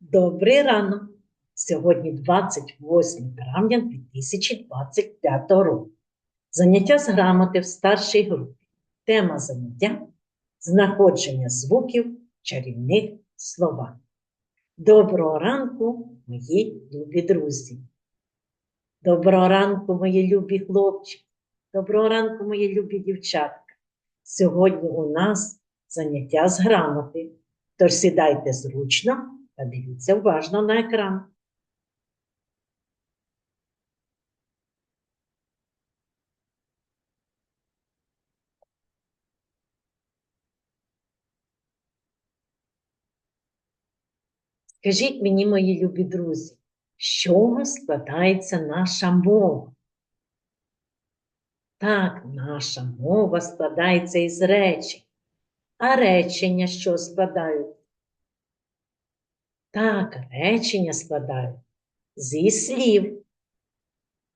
Добрий ранок! Сьогодні 28 травня 2025 року. Заняття з грамоти в старшій групі. Тема заняття знаходження звуків чарівних словах. Доброго ранку, мої любі друзі! Доброго ранку, мої любі хлопчики! Доброго ранку, мої любі дівчатка! Сьогодні у нас заняття з грамоти. Тож сідайте зручно та дивіться уважно на екран. Скажіть мені, мої любі друзі, з чого складається наша мова? Так, наша мова складається із речень. А речення що складають? Так, речення складають зі слів.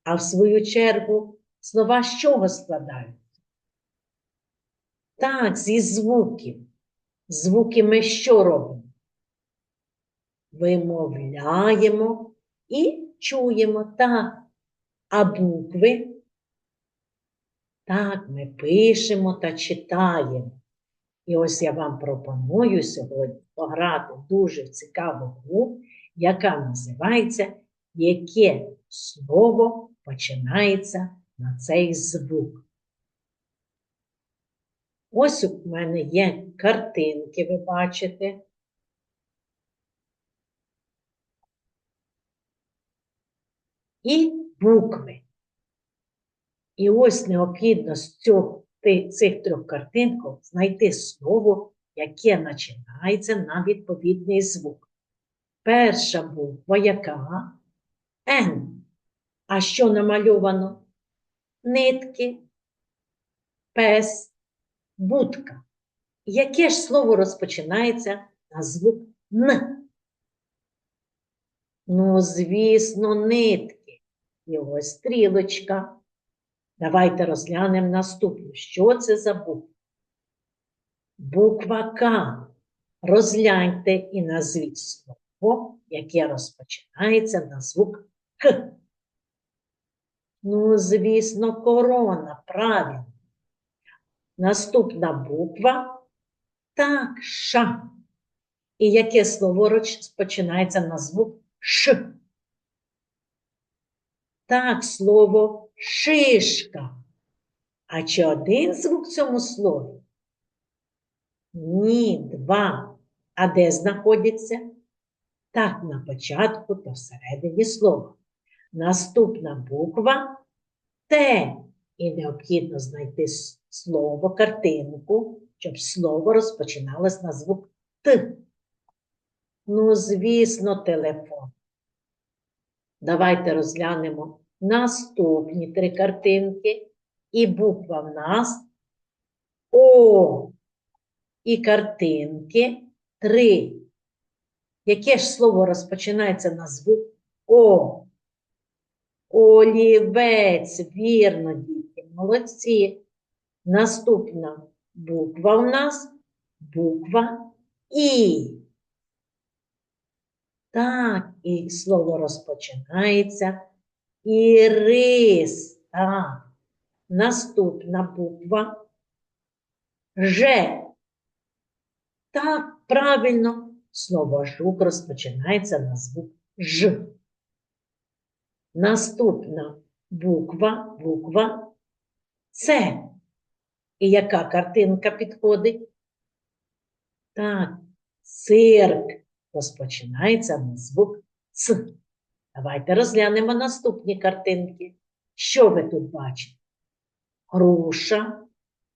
А в свою чергу слова з чого складають? Так, зі звуків. Звуки ми що робимо? Вимовляємо і чуємо так. А букви? Так, ми пишемо та читаємо. І ось я вам пропоную сьогодні пограти дуже цікаву гру, яка називається Яке слово починається на цей звук. Ось у мене є картинки, ви бачите. І букви. І ось необхідно з цього цих трьох картинок знайти слово, яке починається на відповідний звук. Перша буква яка Н. А що намальовано? Нитки, пес, будка. Яке ж слово розпочинається на звук Н? Ну, звісно, нитки. Ось стрілочка. Давайте розглянемо наступну. Що це за буква? Буква К. Розгляньте і назвіть слово, яке розпочинається на звук К. Ну, звісно, корона, правильно. Наступна буква так, Ш. І яке слово розпочинається на звук Ш? Так, слово шишка. А чи один звук в цьому слові? Ні, два. А де знаходяться? Так, на початку та всередині слова. Наступна буква Т. І необхідно знайти слово, картинку, щоб слово розпочиналось на звук Т. Ну, звісно, телефон. Давайте розглянемо наступні три картинки, і буква в нас О. І картинки три. Яке ж слово розпочинається на звук О? Олівець, вірно, діти, молодці. Наступна буква в нас буква І. Так, і слово розпочинається Ірис. Наступна буква Ж. Так, правильно, слово жук розпочинається на звук Ж. Наступна буква, буква С. І яка картинка підходить? Так, цирк розпочинається на звук Ц. Давайте розглянемо наступні картинки. Що ви тут бачите? Груша,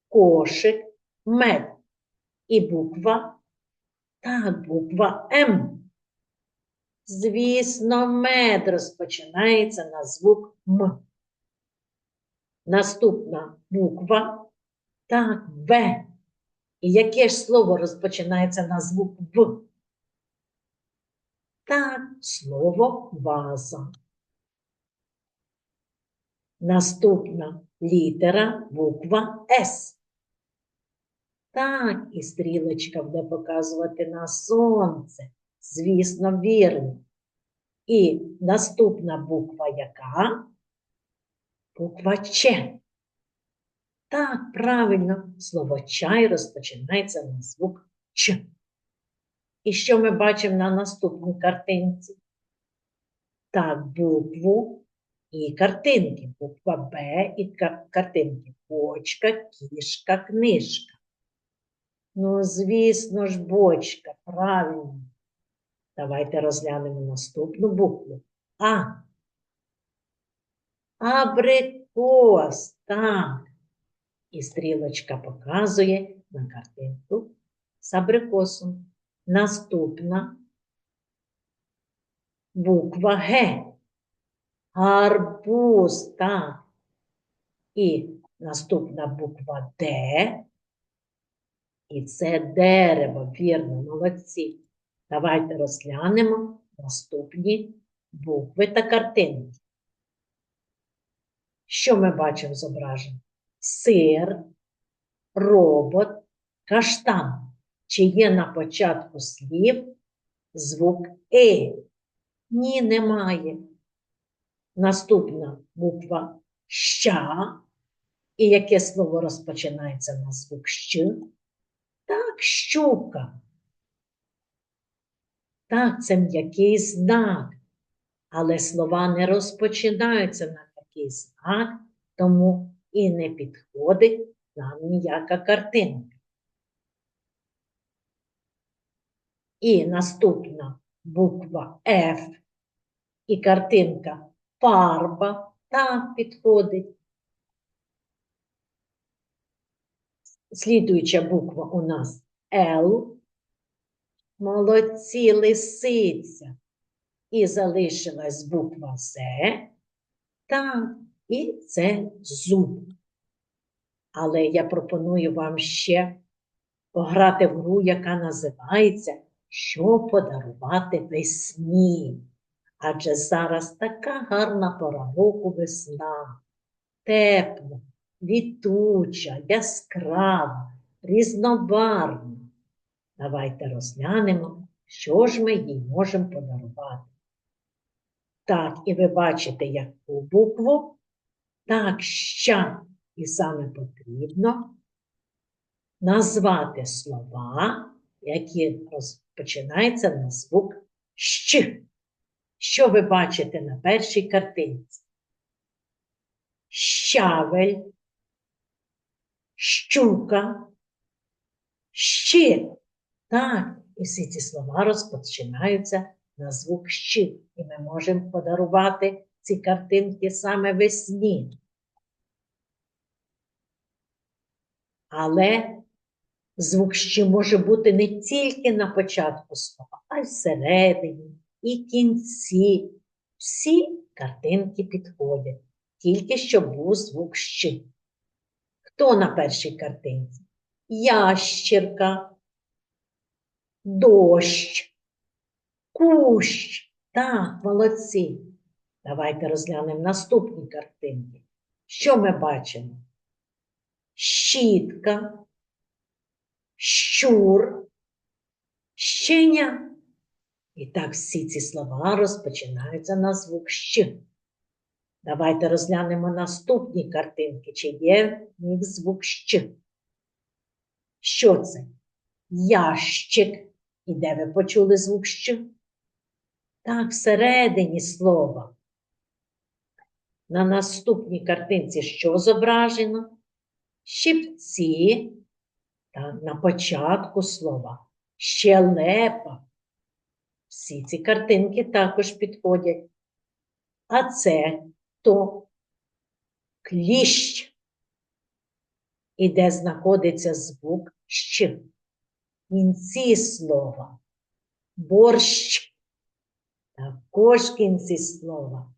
кошик, мед. І буква, так, буква М. Звісно, мед розпочинається на звук М. Наступна буква, так, В. І яке ж слово розпочинається на звук В? Так, слово ваза. Наступна літера буква С. Так, і стрілочка буде показувати на сонце. Звісно, вірно. І наступна буква яка? Буква Ч. Так, правильно, слово чай розпочинається на звук Ч. І що ми бачимо на наступній картинці? Так, букву і картинки. Буква Б і картинки. Бочка, кішка, книжка. Ну, звісно ж, бочка, правильно. Давайте розглянемо наступну букву. А. Абрикос, так. І стрілочка показує на картинку з абрикосом. Наступна буква Г. Гарбуз, так. І наступна буква Д. І це дерево, вірно, молодці. Давайте розглянемо наступні букви та картинки. Що ми бачимо зображено? Сир, робот, каштан. Чи є на початку слів звук Е? Ні, немає. Наступна буква ща. І яке слово розпочинається на звук щ? Так, щука. Так, це м'який знак. Але слова не розпочинаються на такий знак, тому і не підходить нам ніяка картинка. І наступна буква F і картинка фарба так підходить. Слідуюча буква у нас Л. Молодці лисиця. І залишилась буква З. Так, і це зуб. Але я пропоную вам ще пограти в гру, яка називається Що подарувати весні. Адже зараз така гарна пора року весна, тепла, квітуча, яскрава, різнобарвна. Давайте розглянемо, що ж ми їй можемо подарувати. Так, і ви бачите, яку букву. Так, ща. І саме потрібно назвати слова, які розпочинаються на звук щ. Що ви бачите на першій картинці? Щавель, щука, щит. Так, і всі ці слова розпочинаються на звук щ. І ми можемо подарувати ці картинки саме весні. Але звук ще може бути не тільки на початку слова, а й всередині, і кінці. Всі картинки підходять, тільки щоб був звук щ. Хто на першій картинці? Ящірка, дощ, кущ. Так, молодці. Давайте розглянемо наступні картинки. Що ми бачимо? щітка, щур, щеня. І так всі ці слова розпочинаються на звук щ. Давайте розглянемо наступні картинки, чи є в них звук щ. Що це? Ящик. І де ви почули звук щ? Так, всередині слова. На наступній картинці що зображено? щипці на початку слова щелепа. Всі ці картинки також підходять. А це то кліщ. І де знаходиться звук щ. В кінці слова. Борщ. Також в кінці слова.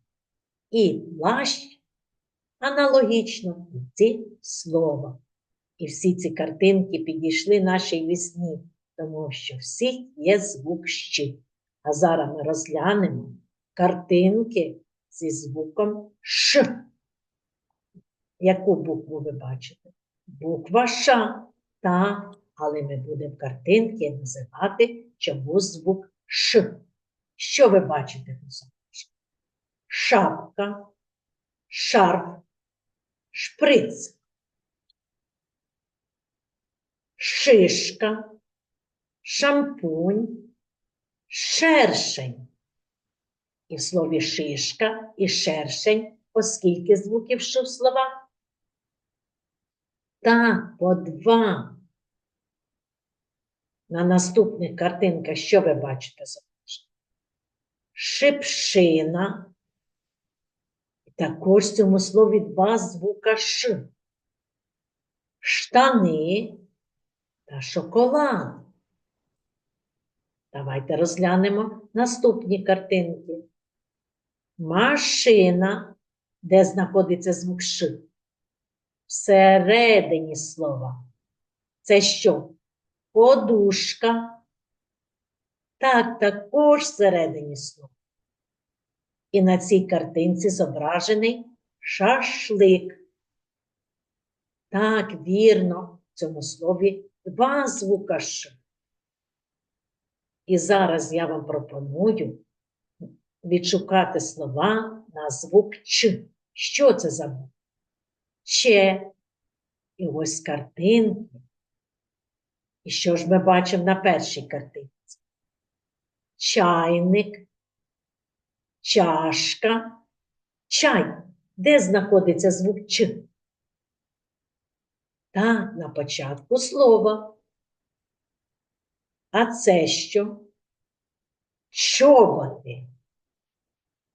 І плащ аналогічно в кінці слова. І всі ці картинки підійшли нашій весні, тому що всі є звук щ. А зараз ми розглянемо картинки зі звуком Ш. Яку букву ви бачите? Буква Ш. Так, але ми будемо картинки називати чому звук Ш. Що ви бачите? Шапка, шарф, шприц, шишка, шампунь, шершень. І в слові шишка і шершень, оскільки звуків що в словах? Так, по два. На наступних картинках що ви бачите? зображено? Шипшина. Також в цьому слові два звука Ш. Штани та шоколад. Давайте розглянемо наступні картинки. Машина, де знаходиться звук Ш. Всередині слова. Це що? Подушка. Так, також всередині слова. І на цій картинці зображений шашлик. Так, вірно, в цьому слові два звука Ш. І зараз я вам пропоную відшукати слова на звук Ч. Що це за буква? Че. І ось картинки. І що ж ми бачимо на першій картинці? Чайник, чашка, чай. Де знаходиться звук Ч? Так, на початку слова. А це що? Чоботи,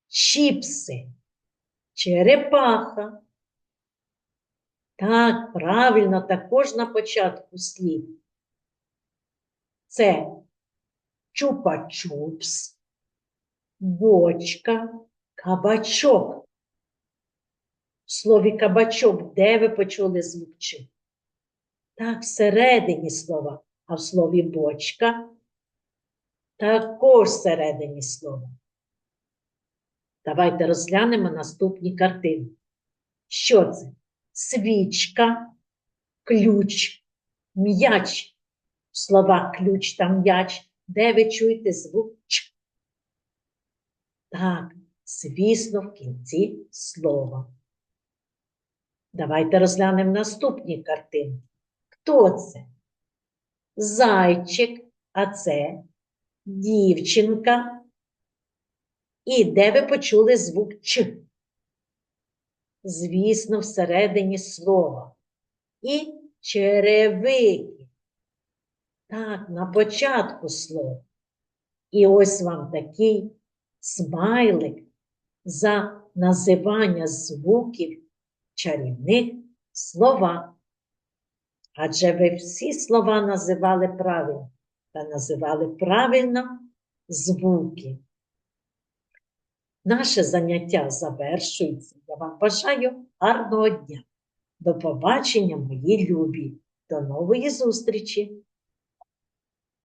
чіпси, черепаха. Так, правильно, також на початку слів. Це чупа-чупс, бочка, кабачок. В слові кабачок, де ви почули звук «чи»? Так, всередині слова, а в слові бочка також всередині слова. Давайте розглянемо наступні картини. Що це? Свічка, ключ, м'яч. Слова ключ та м'яч. Де ви чуєте звук Ч? Так, звісно, в кінці слова. Давайте розглянемо наступні картини. Хто це? Зайчик, а це дівчинка. І де ви почули звук Ч? Звісно, всередині слова. І черевики. Так, на початку слова. І ось вам такий смайлик за називання звуків чарівних слова. Адже ви всі слова називали правильно та називали правильно звуки. Наше заняття завершується. Я вам бажаю гарного дня. До побачення, мої любі. До нової зустрічі!